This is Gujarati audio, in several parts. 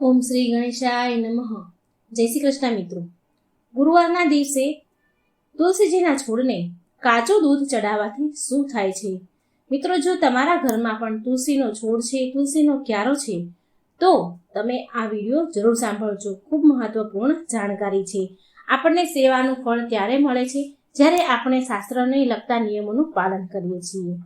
ઓમ શ્રી ગણેશાય નમઃ. જય શ્રી કૃષ્ણ મિત્રો. ગુરુવારના દિવસે તુલસીજીના છોડને કાચું દૂધ ચડાવવાથી શું થાય છે? મિત્રો, જો તમારા ઘરમાં પણ તુલસીનો છોડ છે, તુલસીનો ક્યારો છે, તો તમે આ વીડિયો જરૂર સાંભળજો. ખૂબ મહત્વપૂર્ણ જાણકારી છે. આપણને સેવાનું ફળ ત્યારે મળે છે, જ્યારે આપણે શાસ્ત્રને લગતા નિયમોનું પાલન કરીએ છીએ.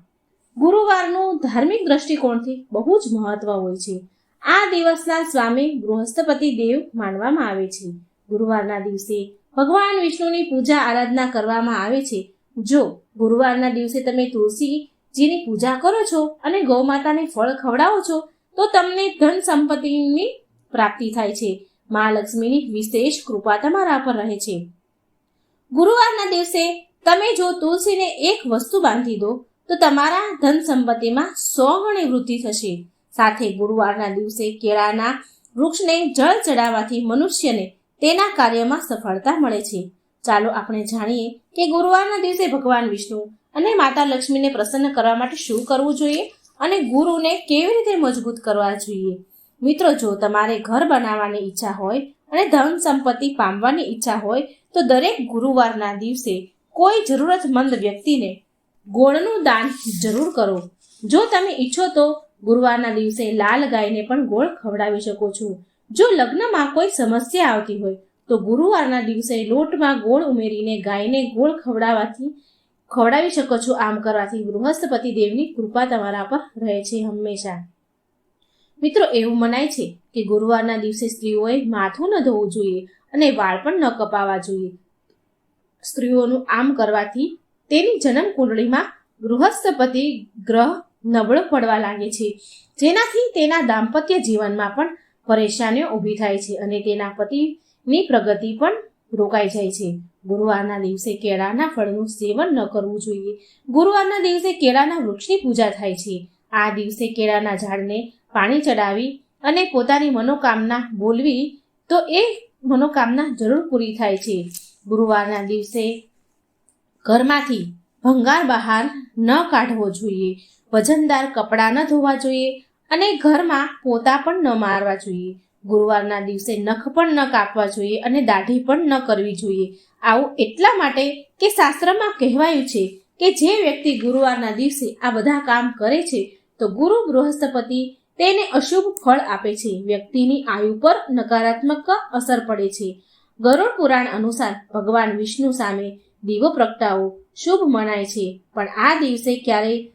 ગુરુવારનું ધાર્મિક દ્રષ્ટિકોણથી બહુ જ મહત્વ હોય છે. આ દિવસના સ્વામી બૃહસ્પતિ દેવ માનવામાં આવે છે. ગુરુવારના દિવસે ભગવાન વિષ્ણુની પૂજા આરાધના કરવામાં આવે છે. જો ગુરુવારના દિવસે તમે તુલસીજીની પૂજા કરો છો અને ગૌમાતાને ફળ ખવડાવો છો, તો તમને ધન સંપત્તિની પ્રાપ્તિ થાય છે. મા લક્ષ્મીની વિશેષ કૃપા તમારા પર રહે છે. ગુરુવારના દિવસે તમે જો તુલસીને એક વસ્તુ બાંધી દો, તો તમારા ધન સંપત્તિમાં સો ગણી વૃદ્ધિ થશે. સાથે ગુરુવારના દિવસે કેળાના વૃક્ષને જળ ચડાવવાથી મનુષ્યને તેના કાર્યમાં સફળતા મળે છે. ચાલો આપણે જાણીએ કે ગુરુવારના દિવસે ભગવાન વિષ્ણુ અને માતા લક્ષ્મીને પ્રસન્ન કરવા માટે શું કરવું જોઈએ અને ગુરુને કેવી રીતે મજબૂત કરવા જોઈએ? મિત્રો, જો તમારે ઘર બનાવવાની ઈચ્છા હોય અને ધન સંપત્તિ પામવાની ઈચ્છા હોય, તો દરેક ગુરુવારના દિવસે કોઈ જરૂરતમંદ વ્યક્તિને ગોળનું દાન જરૂર કરો. જો તમે ઈચ્છો તો ગુરુવારના દિવસે લાલ ગાયને પણ ગોળ ખવડાવી શકો છો. જો લગ્નમાં કોઈ સમસ્યા આવતી હોય, તો ગુરુવારના દિવસે લોટમાં ગોળ ઉમેરીને ગાયને ગોળ ખવડાવવાથી ખવડાવી શકો છો. આમ કરવાથી બૃહસ્પતિ દેવની કૃપા તમારા પર રહે છે હંમેશા. મિત્રો, એવું મનાય છે કે ગુરુવારના દિવસે સ્ત્રીઓએ માથું ન ધોવું જોઈએ અને વાળ પણ ન કપાવા જોઈએ. સ્ત્રીઓનું આમ કરવાથી તેની જન્મ કુંડળીમાં બૃહસ્પતિ ગ્રહ નબળો પડવા લાગે છે. જેનાથી તેના દાંપત્ય જીવનમાં પણ પરેશાનીઓ ઊભી થાય છે અને તેના પતિની પ્રગતિ પણ રોકાઈ જાય છે. ગુરુવારના દિવસે કેળાના ફળનું સેવન ન કરવું જોઈએ. ગુરુવારના દિવસે કેળાના વૃક્ષની પૂજા થાય છે. આ દિવસે કેળાના ઝાડને પાણી ચડાવી અને પોતાની મનોકામના બોલવી તો એ મનોકામના જરૂર પૂરી થાય છે. ગુરુવારના દિવસે ઘરમાંથી ભંગાર બહાર ન કાઢવો જોઈએ. વજનદાર કપડાં ન ધોવા જોઈએ અને ઘરમાં પોતા પણ ન મારવા જોઈએ. ગુરુવારના દિવસે નખ પણ ન કાપવા જોઈએ અને દાઢી પણ ન કરવી જોઈએ. આવું એટલા માટે કે શાસ્ત્રમાં કહેવાયું છે કે જે વ્યક્તિ ગુરુવારના દિવસે આ બધા કામ કરે છે, તો ગુરુ બૃહસ્પતિ તેને અશુભ ફળ આપે છે. વ્યક્તિની આયુ પર નકારાત્મક અસર પડે છે. ગરુડ પુરાણ અનુસાર ભગવાન વિષ્ણુ સામે દીવો પ્રગટાવો શુભ મનાય છે. પણ આ દિવસે ક્યારેય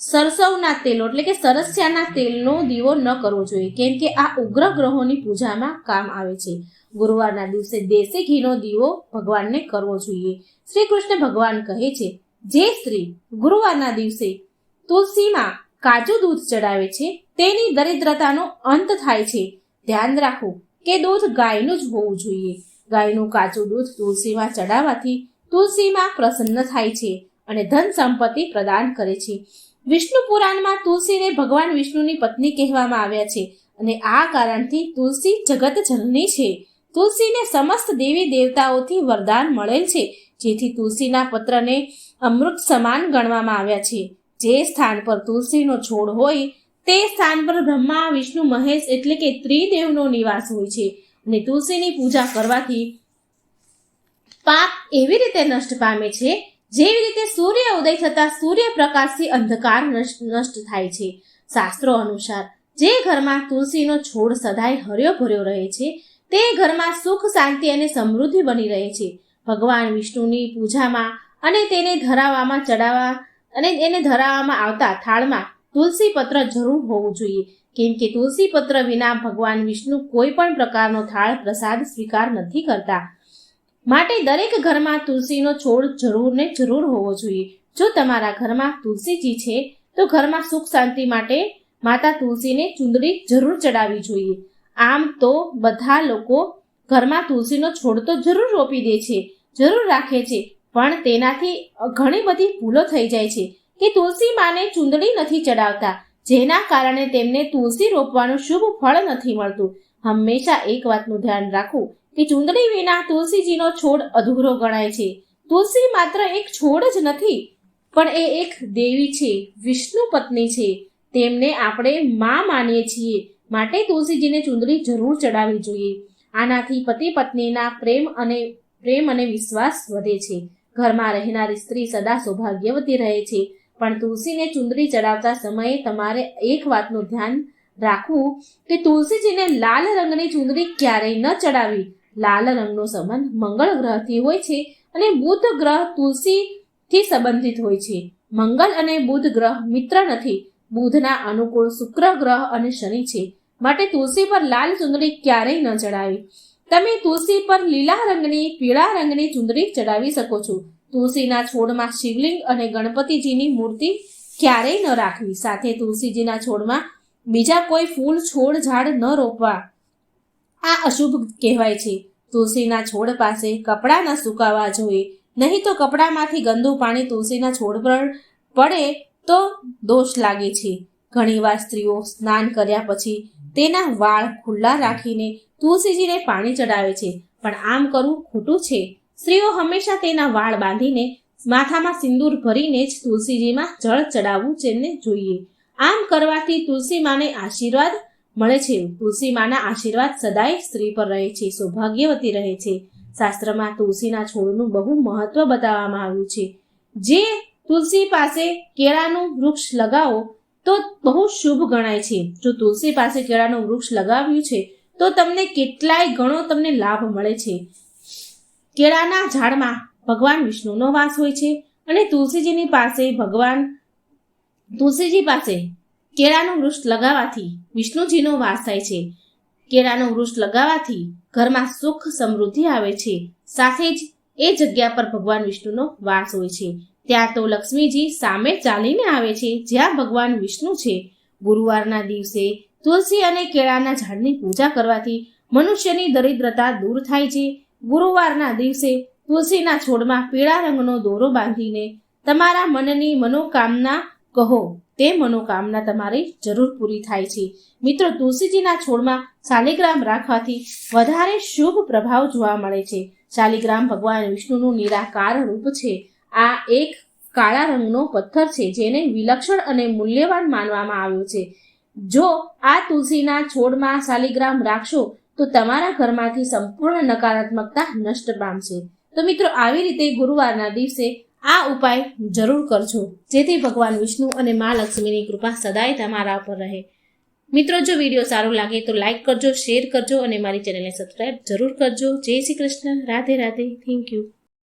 સરસવના તેલો, એટલે કે સરસ્યાના તેલનો દીવો ન કરવો જોઈએ, કેમ કે આ ઉગ્ર ગ્રહોની પૂજામાં કામ આવે છે. ગુરુવારના દિવસે દેશી ઘીનો દીવો ભગવાનને કરવો જોઈએ. શ્રી કૃષ્ણ ભગવાન કહે છે, જે સ્ત્રી ગુરુવારના દિવસે તુલસીમાં કાચું દૂધ ચડાવે છે, તેની દરિદ્રતાનો અંત થાય છે. ધ્યાન રાખો કે દૂધ ગાયનું જ હોવું જોઈએ. ગાયનું કાચું દૂધ તુલસીમાં ચડાવવાથી તુલસીમાં પ્રસન્ન થાય છે અને ધન સંપત્તિ પ્રદાન કરે છે. વિષ્ણુ પુરાણમાં તુલસીને ભગવાન વિષ્ણુની પત્ની કહેવામાં આવ્યા છે અને આ કારણથી તુલસી જગત જનની છે. તુલસીને સમસ્ત દેવી દેવતાઓથી વરદાન મળેલ છે, જેથી તુલસીના પત્રને અમૃત સમાન ગણવામાં આવ્યા છે. જે સ્થાન પર તુલસીનો છોડ હોય, તે સ્થાન પર બ્રહ્મા, વિષ્ણુ, મહેશ એટલે કે ત્રિદેવનો નિવાસ હોય છે અને તુલસીની પૂજા કરવાથી પાપ એવી રીતે નષ્ટ પામે છે જેવી રીતે સૂર્ય ઉદય થતા સૂર્યપ્રકાશથી અંધકાર નષ્ટ થાય છે. શાસ્ત્રો અનુસાર જે ઘરમાં તુલસીનો છોડ સદાય હર્યો ભર્યો રહે છે, તે ઘરમાં સુખ, શાંતિ અને સમૃદ્ધિ બની રહે છે. ભગવાન વિષ્ણુની પૂજામાં અને તેને ધરાવવામાં ચડાવવા અને એને ધરાવવામાં આવતા થાળમાં તુલસી પત્ર જરૂર હોવું જોઈએ. કેમ કે તુલસી પત્ર વિના ભગવાન વિષ્ણુ કોઈ પણ પ્રકારનો થાળ પ્રસાદ સ્વીકાર નથી કરતા. માટે દરેક ઘરમાં તુલસીનો છોડ જરૂર ને જરૂર હોવો જોઈએ. જો તમારા ઘરમાં તુલસીજી છે, તો ઘરમાં સુખ શાંતિ માટે માતા તુલસીને ચૂંદડી જરૂર ચડાવવી જોઈએ. આમ તો બધા લોકો ઘરમાં તુલસીનો છોડ તો જરૂર રોપી દે છે, જરૂર રાખે છે, પણ તેનાથી ઘણી બધી ભૂલો થઈ જાય છે કે તુલસી માને ચૂંદડી નથી ચડાવતા, જેના કારણે તેમને તુલસી રોપવાનું શુભ ફળ નથી મળતું. હંમેશા એક વાતનું ધ્યાન રાખવું કે ચૂંદડી વિના તુલસીજીનો છોડ અધૂરો ગણાય છે. તુલસી માત્ર એક છોડ જ નથી, પણ એ એક દેવી છે, વિષ્ણુ પત્ની છે. તેમને આપણે માં માનીએ છીએ. માટે તુલસીજીને ચુંદડી જરૂર ચડાવવી જોઈએ. આનાથી પતિ પત્નીના પ્રેમ અને પ્રેમ અને વિશ્વાસ વધે છે. ઘરમાં રહેનારી સ્ત્રી સદા સૌભાગ્યવતી રહે છે. પણ તુલસીને ચુંદડી ચડાવતા સમયે તમારે એક વાતનું ધ્યાન રાખવું કે તુલસીજીને લાલ રંગની ચુંદડી ક્યારેય ન ચડાવવી. લાલ રંગનો સંબંધ મંગળ ગ્રહથી હોય છે અને બુધ ગ્રહ તુલસીથી સંબંધિત હોય છે. મંગળ અને બુધ ગ્રહ મિત્ર નથી. બુધના અનુકૂળ શુક્ર ગ્રહ અને શનિ છે. માટે તુલસી પર લાલ ચુંદડી ક્યારેય ન ચડાવી. તમે તુલસી પર લીલા રંગની, પીળા રંગની ચુંદડી ચડાવી શકો છો. તુલસીના છોડમાં શિવલિંગ અને ગણપતિજીની મૂર્તિ ક્યારેય ન રાખવી. સાથે તુલસીજીના છોડમાં બીજા કોઈ ફૂલ, છોડ, ઝાડ ન રોપવા. આ અશુભ કહેવાય છે. તુલસીના છોડ પાસે કપડાં ન સુકાવા જોઈએ. નહીં તો કપડામાંથી ગંદુ પાણી તુલસીના છોડ પર પડે તો દોષ લાગે છે. ઘણીવાર સ્ત્રીઓ સ્નાન કર્યા પછી તેના વાળ ખુલ્લા રાખીને તુલસીજીને પાણી ચડાવે છે. પણ આમ કરવું ખોટું છે. સ્ત્રીઓ હંમેશા તેના વાળ બાંધીને માથામાં સિંદૂર ભરીને જ તુલસીજીમાં જળ ચડાવવું જેને જોઈએ. આમ કરવાથી તુલસી માને આશીર્વાદ મળે છે. તુલસી માના આશીર્વાદ સદાય સ્ત્રી પર રહે છે, સૌભાગ્યવતી રહે છે. શાસ્ત્રમાં તુલસીના છોડનું બહુ મહત્વ બતાવવામાં આવ્યું છે. જે તુલસી પાસે કેળાનું વૃક્ષ લગાવો, તો બહુ શુભ ગણાય છે. જો તુલસી પાસે કેળાનું વૃક્ષ લગાવ્યું છે, તો તમને કેટલાય ગણો તમને લાભ મળે છે. કેળાના ઝાડમાં ભગવાન વિષ્ણુનો વાસ હોય છે અને તુલસીજીની પાસે ભગવાન, તુલસીજી પાસે કેળાનું વૃક્ષ લગાવવાથી વિષ્ણુજીનો વાસ થાય છે. કેળાનું વૃક્ષ લગાવવાથી ઘરમાં સુખ સમૃદ્ધિ આવે છે. સાથે જ એ જગ્યા પર ભગવાન વિષ્ણુનો વાસ હોય છે. ત્યાં તો લક્ષ્મીજી સામે ચાલીને આવે છે. જ્યાં ભગવાન વિષ્ણુ છે. ગુરુવારના દિવસે તુલસી અને કેળાના ઝાડની પૂજા કરવાથી મનુષ્યની દરિદ્રતા દૂર થાય છે. ગુરુવારના દિવસે તુલસીના છોડમાં પીળા રંગનો દોરો બાંધીને તમારા મનની મનોકામના કહો, તે મનોકામના તમારી જરૂર પૂરી થાય છે. મિત્રો, તુલસીજીના છોડમાં શાલિગ્રામ રાખવાથી વધારે શુભ પ્રભાવ જોવા મળે છે. શાલિગ્રામ ભગવાન વિષ્ણુનું નિરાકાર રૂપ છે. આ એક કાળા રંગનો પથ્થર છે, જેને વિલક્ષણ અને મૂલ્યવાન માનવામાં આવ્યો છે. જો આ તુલસીના છોડમાં શાલિગ્રામ રાખશો, તો તમારા ઘરમાંથી સંપૂર્ણ નકારાત્મકતા નષ્ટ પામશે. તો મિત્રો, આવી રીતે ગુરુવારના દિવસે આ ઉપાય જરૂર કરજો. જેથી ભગવાન વિષ્ણુ અને મા લક્ષ્મીની કૃપા સદાય તમારા પર રહે. મિત્રો, જો વીડિયો સારો લાગે તો લાઈક કરજો, શેર કરજો અને મારી ચેનલને સબસ્ક્રાઈબ જરૂર કરજો. જય શ્રી કૃષ્ણ. રાધે રાધે. Thank you.